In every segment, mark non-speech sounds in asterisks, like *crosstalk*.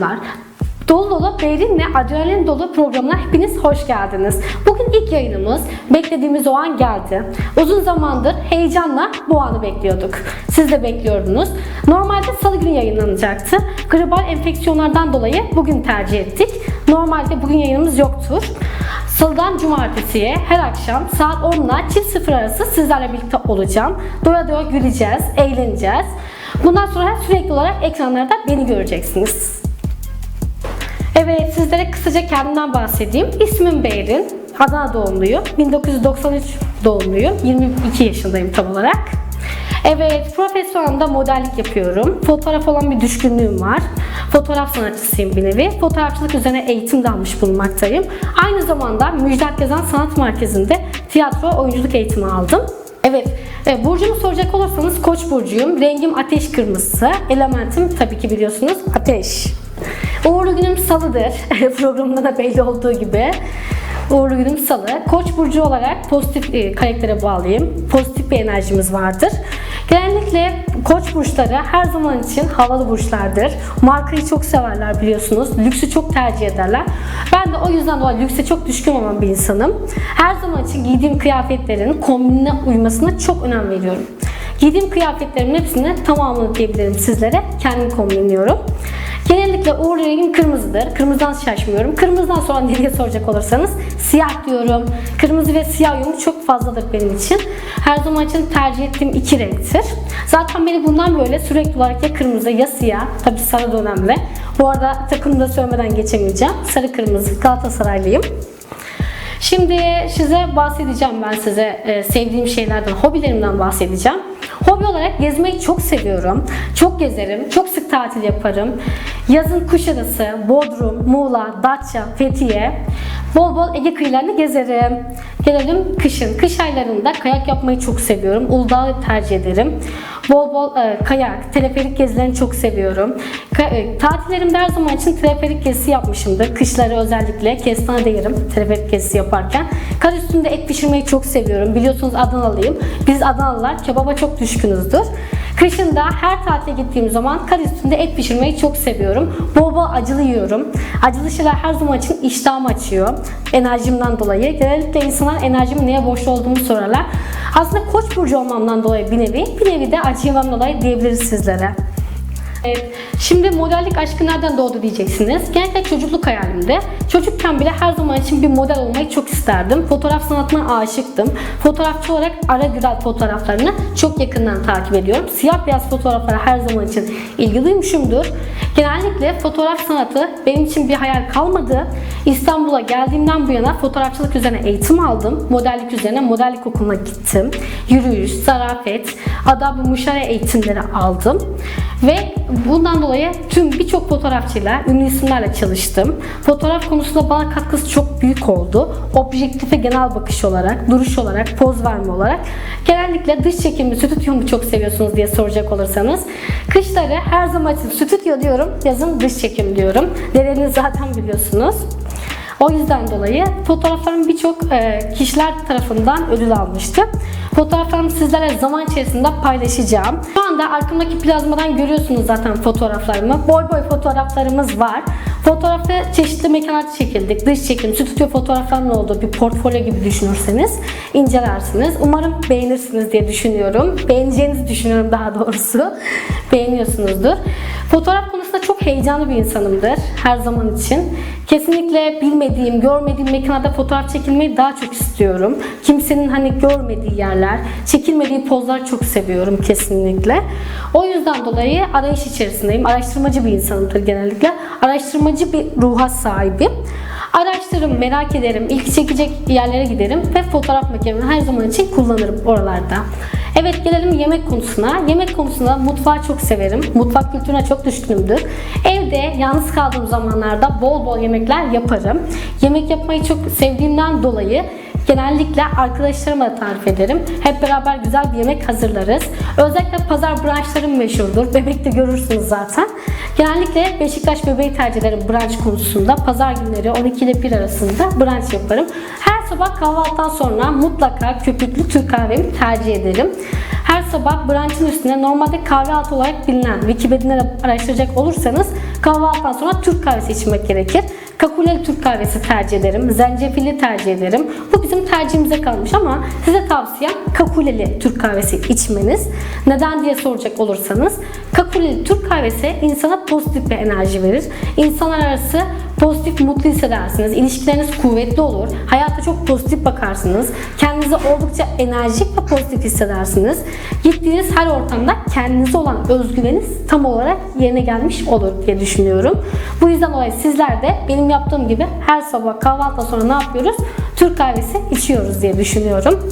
akşamlar. Dolu dolu Beyrin ve Adrenalin dolu programına hepiniz hoş geldiniz. Bugün ilk yayınımız. Beklediğimiz o an geldi. Uzun zamandır heyecanla bu anı bekliyorduk. Siz de bekliyordunuz. Normalde salı günü yayınlanacaktı. Global enfeksiyonlardan dolayı bugün tercih ettik. Normalde bugün yayınımız yoktur. Salıdan cumartesiye her akşam saat 10 ile çift sıfır arası sizlerle birlikte olacağım. Doya doya güleceğiz, eğleneceğiz. Bundan sonra sürekli olarak ekranlarda beni göreceksiniz. Evet, sizlere kısaca kendimden bahsedeyim. İsmim Beyrin, Adana doğumluyum. 1993 doğumluyum. 22 yaşındayım tam olarak. Evet, profesyonelde modellik yapıyorum. Fotoğraf olan bir düşkünlüğüm var. Fotoğraf sanatçısıyım bir nevi. Fotoğrafçılık üzerine eğitim de almış bulunmaktayım. Aynı zamanda Müjdat Gezen Sanat Merkezi'nde tiyatro oyunculuk eğitimi aldım. Evet, e, burcumu soracak olursanız Koç burcuyum. Rengim ateş kırmızısı. Elementim tabii ki biliyorsunuz ateş. Uğurlu günüm salıdır. *laughs* Programda da belli olduğu gibi. Uğurlu günüm salı. Koç burcu olarak pozitif e, karaktere bağlıyım. Pozitif bir enerjimiz vardır. Genellikle koç burçları her zaman için havalı burçlardır. Markayı çok severler biliyorsunuz. Lüksü çok tercih ederler. Ben de o yüzden dolayı lükse çok düşkün olan bir insanım. Her zaman için giydiğim kıyafetlerin kombinine uymasına çok önem veriyorum. Giydiğim kıyafetlerimin hepsini tamamını diyebilirim sizlere. Kendim kombinliyorum. Genellikle uğurlu rengim kırmızıdır. Kırmızıdan şaşmıyorum. Kırmızıdan sonra nereye soracak olursanız siyah diyorum. Kırmızı ve siyah uyumu çok fazladır benim için. Her zaman için tercih ettiğim iki renktir. Zaten beni bundan böyle sürekli olarak ya kırmızı ya siyah. Tabii sarı da önemli. Bu arada takımda söylemeden geçemeyeceğim. Sarı kırmızı Galatasaraylıyım. Şimdi size bahsedeceğim ben size e, sevdiğim şeylerden, hobilerimden bahsedeceğim. Hobi olarak gezmeyi çok seviyorum. Çok gezerim, çok sık tatil yaparım. Yazın Kuşadası, Bodrum, Muğla, Datça, Fethiye. Bol bol Ege kıyılarını gezerim. Gelelim kışın. Kış aylarında kayak yapmayı çok seviyorum. Uludağ'ı tercih ederim. Bol bol e, kayak, teleferik gezilerini çok seviyorum. Ka- e, tatillerimde her zaman için teleferik gezisi yapmışımdır. Kışları özellikle kestane de yerim teleferik gezisi yaparken. Kar üstünde et pişirmeyi çok seviyorum. Biliyorsunuz Adanalıyım. Biz Adanalılar kebaba çok düşkünüzdür. Kışın da her tatile gittiğim zaman kar üstünde et pişirmeyi çok seviyorum. Bol bol acılı yiyorum. Acılı şeyler her zaman için iştahımı açıyor. Enerjimden dolayı. Genellikle insanlar enerjimin neye borçlu olduğumu sorarlar. Aslında koç burcu olmamdan dolayı bir nevi, bir nevi de acı dolayı diyebiliriz sizlere. Evet, şimdi modellik aşkı nereden doğdu diyeceksiniz. Genellikle çocukluk hayalimde. Çocukken bile her zaman için bir model olmayı çok isterdim. Fotoğraf sanatına aşıktım. Fotoğrafçı olarak Ara Güral fotoğraflarını çok yakından takip ediyorum. Siyah beyaz fotoğraflara her zaman için ilgi duymuşumdur. Genellikle fotoğraf sanatı benim için bir hayal kalmadı. İstanbul'a geldiğimden bu yana fotoğrafçılık üzerine eğitim aldım. Modellik üzerine modellik okuluna gittim. Yürüyüş, zarafet, adab-ı müşare eğitimleri aldım. Ve bundan dolayı tüm birçok fotoğrafçıyla, ünlü isimlerle çalıştım. Fotoğraf konusunda bana katkısı çok büyük oldu. Objektif ve genel bakış olarak, duruş olarak, poz verme olarak. Genellikle dış çekimi, stüdyo mu çok seviyorsunuz diye soracak olursanız. Kışları her zaman için stüdyo diyorum, yazın dış çekim diyorum. Nedenini zaten biliyorsunuz. O yüzden dolayı fotoğraflarım birçok e, kişiler tarafından ödül almıştı. Fotoğraflarımı sizlere zaman içerisinde paylaşacağım. Şu anda arkamdaki plazmadan görüyorsunuz zaten fotoğraflarımı. Boy boy fotoğraflarımız var. Fotoğrafı çeşitli mekanlarda çekildik. Dış çekim, stüdyo fotoğraflarının olduğu bir portfolyo gibi düşünürseniz incelersiniz. Umarım beğenirsiniz diye düşünüyorum. Beğeneceğinizi düşünüyorum daha doğrusu. Beğeniyorsunuzdur. Fotoğraf konusunda çok heyecanlı bir insanımdır her zaman için. Kesinlikle bilmediğim, görmediğim mekanlarda fotoğraf çekilmeyi daha çok istiyorum. Kimsenin hani görmediği yerler, çekilmediği pozlar çok seviyorum kesinlikle. O yüzden dolayı arayış içerisindeyim. Araştırmacı bir insanımdır genellikle. Araştırmacı bir ruha sahibim. Araştırırım, merak ederim, ilk çekecek yerlere giderim ve fotoğraf makinemi her zaman için kullanırım oralarda. Evet gelelim yemek konusuna. Yemek konusunda mutfağı çok severim. Mutfak kültürüne çok düşkünümdür. Evde yalnız kaldığım zamanlarda bol bol yemekler yaparım. Yemek yapmayı çok sevdiğimden dolayı genellikle arkadaşlarıma da tarif ederim. Hep beraber güzel bir yemek hazırlarız. Özellikle pazar branşlarım meşhurdur. *laughs* Bebekte görürsünüz zaten. Genellikle Beşiktaş bebeği tercih ederim branş konusunda. Pazar günleri 12 ile 1 arasında branş yaparım. Her sabah kahvaltıdan sonra mutlaka köpüklü Türk kahvemi tercih ederim. Her sabah brunch'ın üstüne normalde kahve altı olarak bilinen Wikipedia'da araştıracak olursanız kahvaltıdan sonra Türk kahvesi içmek gerekir. Kakuleli Türk kahvesi tercih ederim. Zencefilli tercih ederim. Bu bizim tercihimize kalmış ama size tavsiyem kakuleli Türk kahvesi içmeniz. Neden diye soracak olursanız kakuleli Türk kahvesi insana pozitif bir enerji verir. İnsanlar arası pozitif, mutlu hissedersiniz. İlişkileriniz kuvvetli olur. Hayata çok pozitif bakarsınız. Kendinizi oldukça enerjik ve pozitif hissedersiniz. Gittiğiniz her ortamda kendinize olan özgüveniniz tam olarak yerine gelmiş olur diye düşünüyorum. Bu yüzden dolayı sizler de benim yaptığım gibi her sabah kahvaltıdan sonra ne yapıyoruz? Türk kahvesi içiyoruz diye düşünüyorum.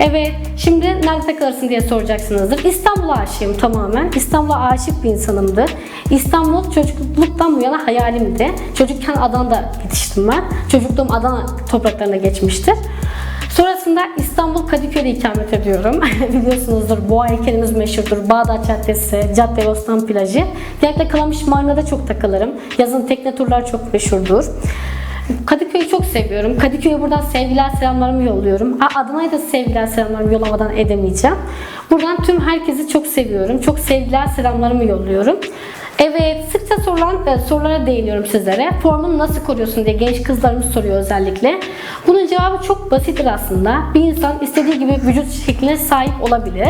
Evet, şimdi nerede takılırsın diye soracaksınızdır. İstanbul'a aşığım tamamen. İstanbul'a aşık bir insanımdır. İstanbul çocukluktan bu yana hayalimdi. Çocukken Adana'da yetiştim ben. Çocukluğum Adana topraklarına geçmiştir. Sonrasında İstanbul Kadıköy'de ikamet ediyorum. *laughs* Biliyorsunuzdur boğa heykelimiz meşhurdur. Bağdat Caddesi, Cadde Bostan Plajı. Genellikle Kalamış Marina'da çok takılırım. Yazın tekne turlar çok meşhurdur. Kadıköy'ü çok seviyorum. Kadıköy'e buradan sevgiler selamlarımı yolluyorum. Adana'ya da sevgiler selamlarımı yollamadan edemeyeceğim. Buradan tüm herkesi çok seviyorum. Çok sevgiler selamlarımı yolluyorum. Evet, sıkça sorulan e, sorulara değiniyorum sizlere. Formunu nasıl koruyorsun diye genç kızlarımız soruyor özellikle. Bunun cevabı çok basittir aslında. Bir insan istediği gibi vücut şekline sahip olabilir.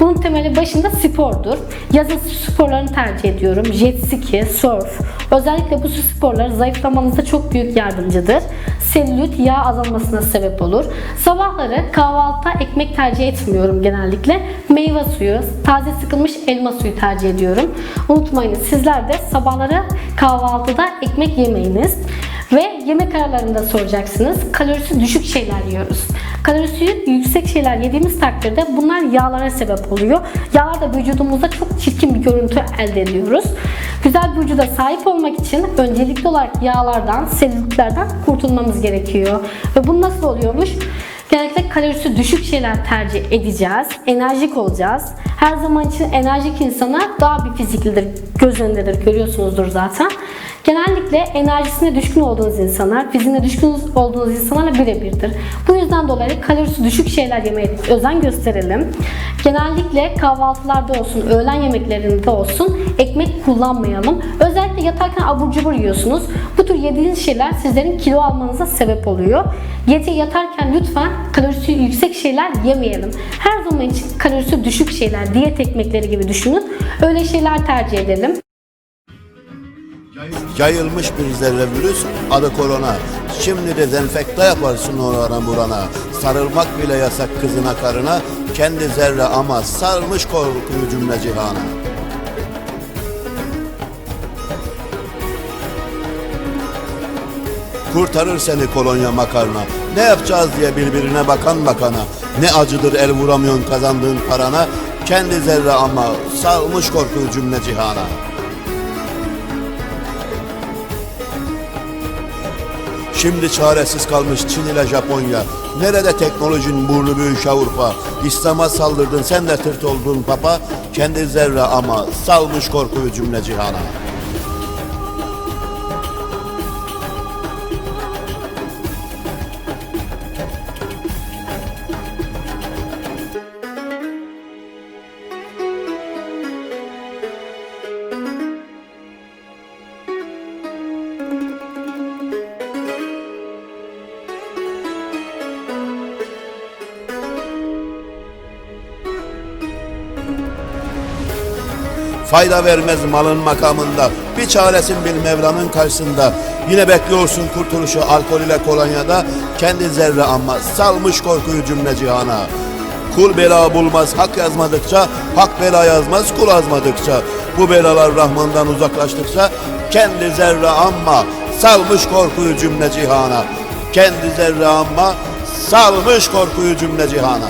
Bunun temeli başında spordur. Yazın sporlarını tercih ediyorum. Jet ski, surf. Özellikle bu su sporları zayıflamanıza çok büyük yardımcıdır. Selülit, yağ azalmasına sebep olur. Sabahları kahvaltıda ekmek tercih etmiyorum genellikle. Meyve suyu, taze sıkılmış elma suyu tercih ediyorum. Unutmayın sizler de sabahları kahvaltıda ekmek yemeyiniz. Ve yemek aralarında soracaksınız. Kalorisi düşük şeyler yiyoruz. Kalorisi yüksek şeyler yediğimiz takdirde bunlar yağlara sebep oluyor. Yağlar da vücudumuzda çok çirkin bir görüntü elde ediyoruz. Güzel bir vücuda sahip olmak için öncelikli olarak yağlardan, selülitlerden kurtulmamız gerekiyor. Ve bu nasıl oluyormuş? Genellikle kalorisi düşük şeyler tercih edeceğiz. Enerjik olacağız. Her zaman için enerjik insana daha bir fiziklidir, göz önündedir, görüyorsunuzdur zaten. Genellikle enerjisine düşkün olduğunuz insanlar, fiziğine düşkün olduğunuz insanlarla birebirdir. Bu yüzden dolayı kalorisi düşük şeyler yemeye özen gösterelim. Genellikle kahvaltılarda olsun, öğlen yemeklerinde olsun ekmek kullanmayalım. Özellikle yatarken abur cubur yiyorsunuz. Bu tür yediğiniz şeyler sizlerin kilo almanıza sebep oluyor. Gece yatarken lütfen kalorisi yüksek şeyler yemeyelim. Her zaman için kalorisi düşük şeyler, diyet ekmekleri gibi düşünün. Öyle şeyler tercih edelim. Yayılmış bir zerre virüs adı korona. Şimdi dezenfekte yaparsın orana burana. Sarılmak bile yasak kızına karına. Kendi zerre ama sarmış korkuyu cümle cihana. Kurtarır seni kolonya makarna. Ne yapacağız diye birbirine bakan bakana. Ne acıdır el vuramıyorsun kazandığın parana. Kendi zerre ama sarmış korkuyu cümle cihana. Şimdi çaresiz kalmış Çin ile Japonya. Nerede teknolojinin burnu büyük Avrupa? İslam'a saldırdın sen de tırt oldun papa. Kendi zerre ama salmış korkuyu cümle cihana. Fayda vermez malın makamında. Bir çaresin bil Mevla'nın karşısında. Yine bekliyorsun kurtuluşu alkol ile kolonyada. Kendi zerre ama salmış korkuyu cümle cihana. Kul bela bulmaz hak yazmadıkça, hak bela yazmaz kul azmadıkça. Bu belalar Rahman'dan uzaklaştıkça, kendi zerre amma salmış korkuyu cümle cihana. Kendi zerre amma salmış korkuyu cümle cihana.